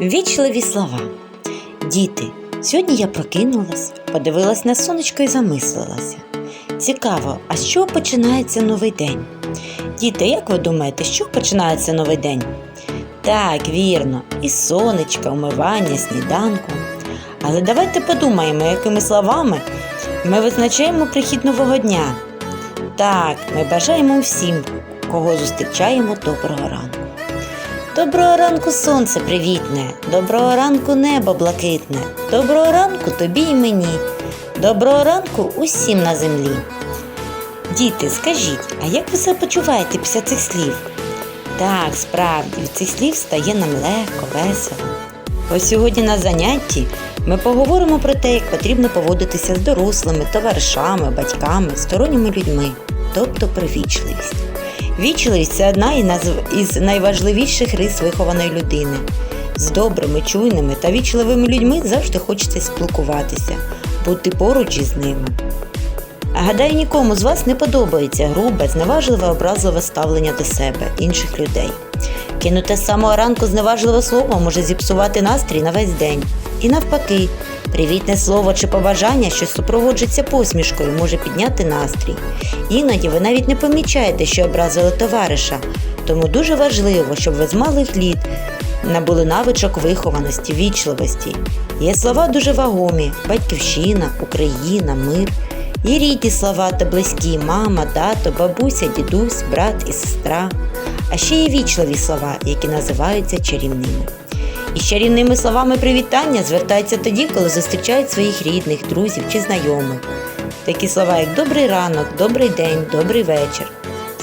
Вічливі слова. Діти, сьогодні я прокинулась, подивилась на сонечко і замислилася. Цікаво, а з чого починається новий день? Діти, як ви думаєте, з чого починається новий день? Так, вірно, із сонечка, умивання, сніданку. Але давайте подумаємо, якими словами ми визначаємо прихід нового дня. Так, ми бажаємо всім, кого зустрічаємо доброго ранку. Доброго ранку, сонце привітне, доброго ранку небо блакитне, доброго ранку тобі і мені, доброго ранку усім на землі. Діти, скажіть, а як ви себе почуваєте після цих слів? Так, справді, від цих слів стає нам легко, весело. Ось сьогодні на занятті ми поговоримо про те, як потрібно поводитися з дорослими, товаришами, батьками, сторонніми людьми, тобто про вічливість. Це одна із найважливіших рис вихованої людини. З добрими, чуйними та вічливими людьми завжди хочеться спілкуватися, бути поруч із ними. А гадаю, нікому з вас не подобається грубе, зневажливе, образливе ставлення до себе, інших людей. Кинуте з самого ранку зневажливе слово може зіпсувати настрій на весь день. І навпаки, привітне слово чи побажання, що супроводжується посмішкою, може підняти настрій. Іноді ви навіть не помічаєте, що образили товариша, тому дуже важливо, щоб ви з малих літ набули навичок вихованості, вічливості. Є слова дуже вагомі: батьківщина, Україна, мир. Є рідні слова та близькі мама, тато, бабуся, дідусь, брат і сестра. А ще є вічливі слова, які називаються чарівними. І з чарівними словами привітання звертаються тоді, коли зустрічають своїх рідних, друзів чи знайомих. Такі слова, як добрий ранок, добрий день, добрий вечір.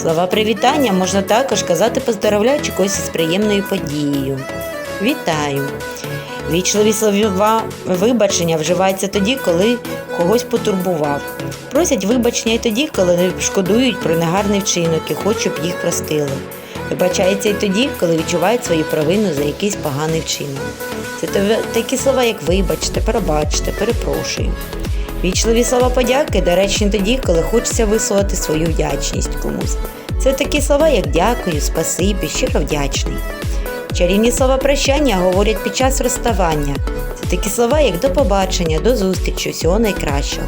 Слова привітання можна також казати, поздоровляючи когось із приємною подією. Вітаю! Вічливі слова вибачення вживаються тоді, коли когось потурбував. Просять вибачення і тоді, коли шкодують про негарний вчинок і хочуть, щоб їх простили. Вибачається і тоді, коли відчувають свою провину за якийсь поганий вчинок. Це такі слова, як вибачте, пробачте, перепрошую. Вічливі слова подяки доречні тоді, коли хочеться висловити свою вдячність комусь. Це такі слова, як дякую, спасибі, щиро вдячний. Чарівні слова прощання говорять під час розставання. Це такі слова, як до побачення, до зустрічі, всього найкращого.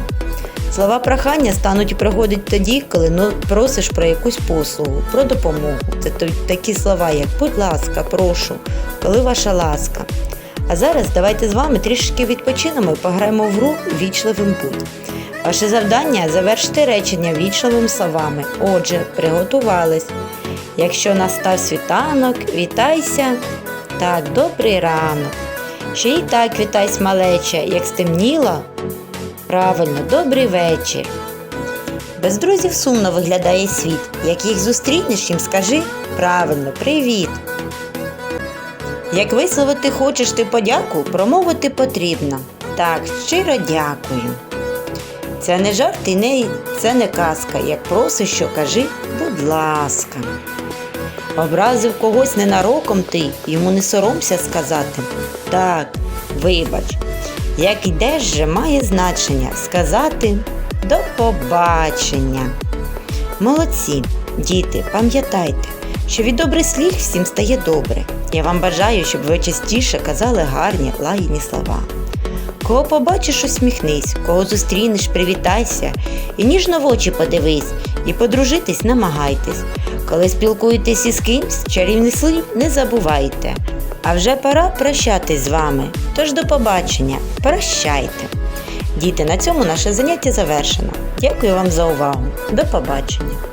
Слова прохання стануть і приходять тоді, коли ну, просиш про якусь послугу, про допомогу. Це такі слова, як будь ласка, прошу, коли ваша ласка. А зараз давайте з вами трішки відпочинемо і пограємо в гру вічливим будь. Ваше завдання завершити речення вічливими словами. Отже, приготувались. Якщо настав світанок, вітайся. Так, добрий ранок. Ще й так вітайсь, малеча, як стемніло. Правильно, добрий вечір. Без друзів сумно виглядає світ. Як їх зустрінеш, їм скажи правильно, привіт. Як висловити хочеш ти подяку, промовити потрібно. Так, щиро дякую. Це не жарт і не, це не казка. Як просиш, що кажи, будь ласка. Образив когось ненароком ти, йому не соромся сказати. Так, вибач. Як йдеш же має значення сказати до побачення. Молодці, діти, пам'ятайте, що від добрих слів всім стає добре. Я вам бажаю, щоб ви частіше казали гарні, лагідні слова. Кого побачиш, усміхнись, кого зустрінеш, привітайся, і ніжно в очі подивись, і подружитись намагайтесь. Коли спілкуєтесь із кимсь, чарівних слів не забувайте. А вже пора прощатись з вами. Тож до побачення, прощайте. Діти, на цьому наше заняття завершено. Дякую вам за увагу. До побачення.